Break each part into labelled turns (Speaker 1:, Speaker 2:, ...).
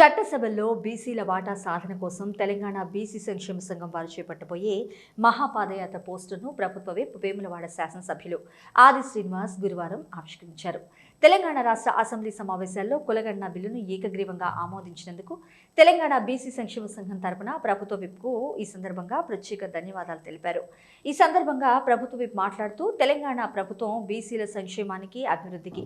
Speaker 1: చట్టసభల్లో బీసీల వాటా సాధన కోసం తెలంగాణ బీసీ సంక్షేమ సంఘం వారు చేపట్టబోయే మహాపాదయాత్ర పోస్టును ప్రభుత్వ విప్ వేములవాడ శాసనసభ్యులు ఆది శ్రీనివాస్ గురువారం ఆవిష్కరించారు. తెలంగాణ రాష్ట్ర అసెంబ్లీ సమావేశాల్లో కులగణన బిల్లును ఏకగ్రీవంగా ఆమోదించినందుకు తెలంగాణ బీసీ సంక్షేమ సంఘం తరపున ప్రభుత్వ విప్కు ఈ సందర్భంగా ప్రత్యేక ధన్యవాదాలు తెలిపారు. ఈ సందర్భంగా ప్రభుత్వ విప్ మాట్లాడుతూ తెలంగాణ ప్రభుత్వం బీసీల సంక్షేమానికి అభివృద్ధికి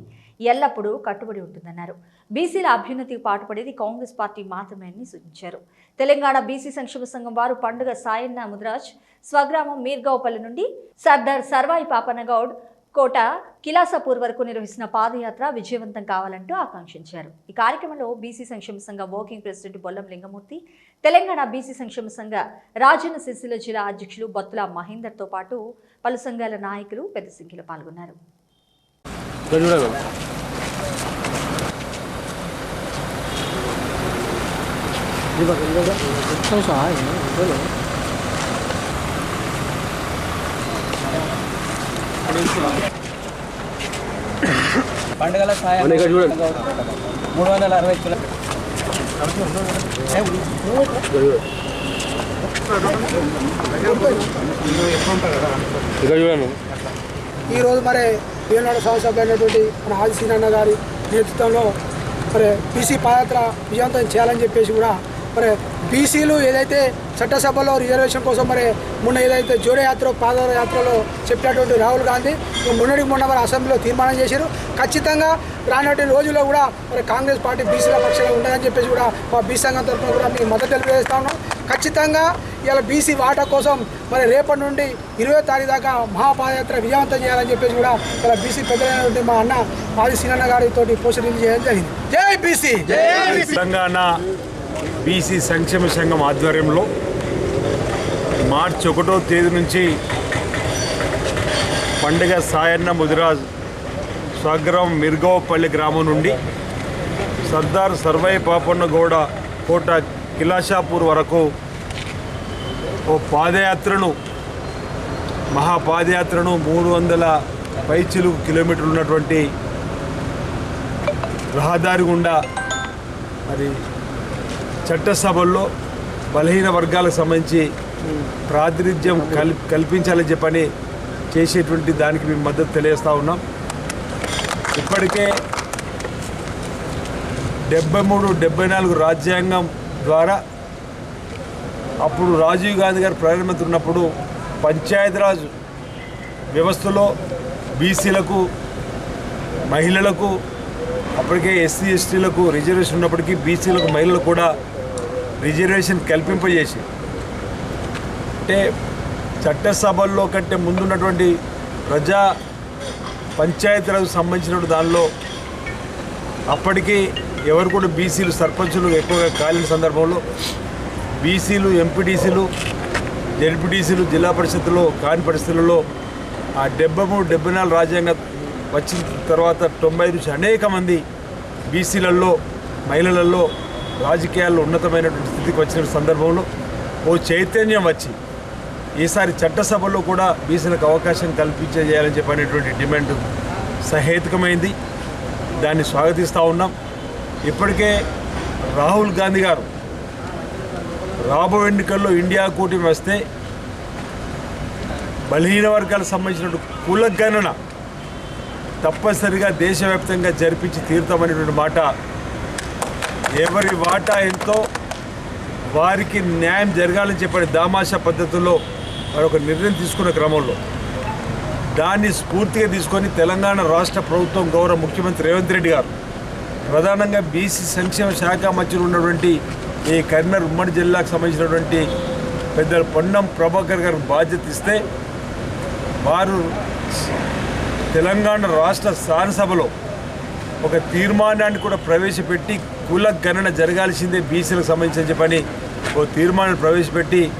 Speaker 1: ఎల్లప్పుడూ కట్టుబడి ఉంటుందన్నారు. బీసీల అభ్యున్నతికి పాటుపడేది కాంగ్రెస్ పార్టీ మాత్రమే అని సూచించారు. తెలంగాణ బీసీ సంక్షేమ సంఘం వారు పండుగ సాయన్న ముదిరాజ్ స్వగ్రామం మీర్గావ్పల్లి నుండి సర్దార్ సర్వాయి పాపనగౌడ్ కోట కిలాసపూర్ వరకు నిర్వహిస్తున్న పాదయాత్ర విజయవంతం కావాలంటూ ఆకాంక్షించారు. ఈ కార్యక్రమంలో బీసీ సంక్షేమ సంఘ working president Bollam Lingamurthy Telangana BC సంక్షేమ సంఘ రాజన్న సిరిసిల్ల జిల్లా అధ్యక్షులు బత్తుల మహేందర్తో పాటు పలు సంఘాల నాయకులు పెద్ద సంఖ్యలో పాల్గొన్నారు.
Speaker 2: ఇక్కడ చూడాలి
Speaker 3: పండుగల సాయం
Speaker 2: మన ఇక్కడ చూడండి.
Speaker 3: మూడు వందల అరవై కిలో
Speaker 2: ఇక్కడ చూడండి.
Speaker 4: ఈరోజు మరి వేనాడు సంవత్సరం అయినటువంటి మన ఆది సీనన్న గారి నేతృత్వంలో మరి బీసీ పాదయాత్ర విజయవంతం చేయాలని చెప్పేసి కూడా మరి బీసీలు ఏదైతే చట్టసభలో రిజర్వేషన్ కోసం మరి మొన్న ఏదైతే జోడో యాత్ర పాదయాత్రలో చెప్పినటువంటి రాహుల్ గాంధీ మొన్నటికి మొన్న మరి అసెంబ్లీలో తీర్మానం చేశారు. ఖచ్చితంగా రానటువంటి రోజుల్లో కూడా మరి కాంగ్రెస్ పార్టీ బీసీల పక్షంగా ఉండదని చెప్పేసి కూడా మా బీసీ సంఘం తరఫున కూడా మీకు మద్దతు తెలియజేస్తా ఉన్నాం. ఖచ్చితంగా ఇలా బీసీ వాటా కోసం మరి రేపటి నుండి ఇరవై తారీఖు దాకా మహాపాదయాత్ర విజయవంతం చేయాలని చెప్పేసి కూడా ఇలా బీసీ పెద్దలైనటువంటి మా అన్న ఆది సీనన్న గారితో పోషణ చేయడం జరిగింది. జై బీసీ!
Speaker 5: తెలంగాణ బీసీ సంక్షేమ సంఘం ఆధ్వర్యంలో మార్చి ఒకటో తేదీ నుంచి పండుగ సాయన్న ముదిరాజ్ స్వగ్రామం మిర్గోపల్లి గ్రామం నుండి సర్దార్ సర్వై పాపన్నగౌడ కోట కిలాషాపూర్ వరకు ఓ పాదయాత్రను మహాపాదయాత్రను మూడు వందల పైచిలు కిలోమీటర్లు ఉన్నటువంటి రహదారి గుండా మరి చట్టసభల్లో బలహీన వర్గాలకు సంబంధించి ప్రాతినిధ్యం కల్ కల్పించాలని చెప్పని చేసేటువంటి దానికి మేము మద్దతు తెలియజేస్తూ ఉన్నాం. ఇప్పటికే డెబ్బై మూడు డెబ్బై నాలుగు రాజ్యాంగం ద్వారా అప్పుడు రాజీవ్ గాంధీ గారు ప్రధానమంత్రి ఉన్నప్పుడు పంచాయతీరాజ్ వ్యవస్థలో బీసీలకు మహిళలకు అప్పటికే ఎస్సీ ఎస్టీలకు రిజర్వేషన్ ఉన్నప్పటికీ బీసీలకు మహిళలు కూడా రిజర్వేషన్ కల్పింపజేసి. అంటే చట్టసభల్లో కంటే ముందున్నటువంటి ప్రజా పంచాయతీలకు సంబంధించినటువంటి దానిలో అప్పటికీ ఎవరు కూడా బీసీలు సర్పంచులు ఎక్కువగా కాలిన సందర్భంలో బీసీలు ఎంపీటీసీలు జెడ్పీటీసీలు జిల్లా పరిషత్తులో కాని పరిస్థితులలో ఆ డెబ్బై మూడు డెబ్బై నాలుగు రాజ్యాంగం వచ్చిన తర్వాత తొంభై నుంచి అనేక మంది బీసీలలో మహిళలలో రాజకీయాల్లో ఉన్నతమైనటువంటి స్థితికి వచ్చిన సందర్భంలో ఓ చైతన్యం వచ్చి ఈసారి చట్టసభలో కూడా బీసీలకు అవకాశం కల్పించే చేయాలని చెప్పనేటువంటి డిమాండ్ సహేతుకమైంది. దాన్ని స్వాగతిస్తూ ఉన్నాం. ఇప్పటికే రాహుల్ గాంధీ గారు రాబో ఎన్నికల్లో ఇండియా కూటమి వస్తే బలహీన వర్గాలకు సంబంధించిన కుల గణన తప్పనిసరిగా దేశవ్యాప్తంగా జరిపించి తీరుతామనేటువంటి మాట ఎవరి వాటా ఎంతో వారికి న్యాయం జరగాలని చెప్పని దామాషా పద్ధతుల్లో వారు ఒక నిర్ణయం తీసుకున్న క్రమంలో. దాన్ని స్ఫూర్తిగా తీసుకొని తెలంగాణ రాష్ట్ర ప్రభుత్వం గౌరవ ముఖ్యమంత్రి రేవంత్ రెడ్డి గారు ప్రధానంగా బీసీ సంక్షేమ శాఖ మధ్యలో ఉన్నటువంటి ఈ కరీంనగర్ ఉమ్మడి జిల్లాకు సంబంధించినటువంటి పెద్ద పొన్నం ప్రభాకర్ గారు బాధ్యత ఇస్తే వారు తెలంగాణ రాష్ట్ర శాసనసభలో ఒక తీర్మానాన్ని కూడా ప్రవేశపెట్టి కుల గణన జరగాల్సిందే బీసీలకు సంబంధించిన చెప్పని ఓ తీర్మానం ప్రవేశపెట్టి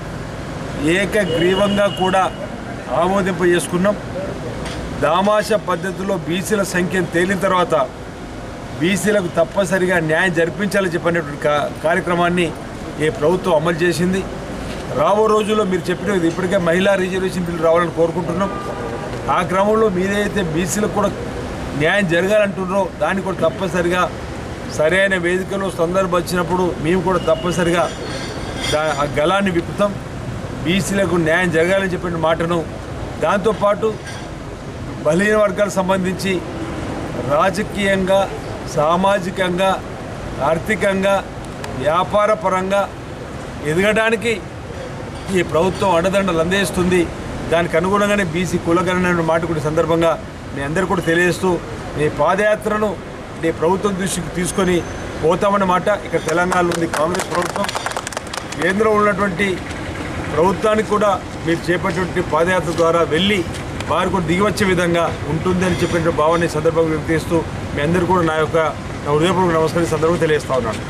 Speaker 5: ఏకగ్రీవంగా కూడా ఆమోదింప చేసుకున్నాం. దామాష పద్ధతిలో బీసీల సంఖ్యను తేలిన తర్వాత బీసీలకు తప్పనిసరిగా న్యాయం జరిపించాలని చెప్పినటువంటి కా- కార్యక్రమాన్ని ఈ ప్రభుత్వం అమలు చేసింది. రాబో రోజుల్లో మీరు చెప్పినది ఇప్పటికే మహిళా రిజర్వేషన్ బిల్లు రావాలని కోరుకుంటున్నాం. ఆ క్రమంలో మీరైతే బీసీలకు కూడా న్యాయం జరగాలంటున్నారో దాన్ని కూడా తప్పనిసరిగా సరైన వేదికలో సందర్భం వచ్చినప్పుడు మేము కూడా తప్పనిసరిగా ఆ గలాన్ని విప్పుతాం. బీసీలకు న్యాయం జరగాలని చెప్పిన మాటను. దాంతోపాటు బలహీన వర్గాలకు సంబంధించి రాజకీయంగా సామాజికంగా ఆర్థికంగా వ్యాపార పరంగా ఎదగడానికి ఈ ప్రభుత్వం అండదండలు అందేస్తుంది. దానికి అనుగుణంగానే బీసీ కులగణన మాట కూడా సందర్భంగా మీ అందరు కూడా తెలియజేస్తూ మీ పాదయాత్రను ప్రభుత్వం దృష్టికి తీసుకొని పోతామన్నమాట. ఇక్కడ తెలంగాణలో ఉంది కాంగ్రెస్ ప్రభుత్వం. కేంద్రంలో ఉన్నటువంటి ప్రభుత్వానికి కూడా మీరు చేపట్టినటువంటి పాదయాత్ర ద్వారా వెళ్ళి వారు కూడా దిగివచ్చే విధంగా ఉంటుంది అని చెప్పిన భావాన్ని సందర్భంగా వ్యక్తిస్తూ మీ అందరూ కూడా నా యొక్క హృదయపూర్వక నమస్కారం సందర్భంగా తెలియజేస్తా ఉన్నాను.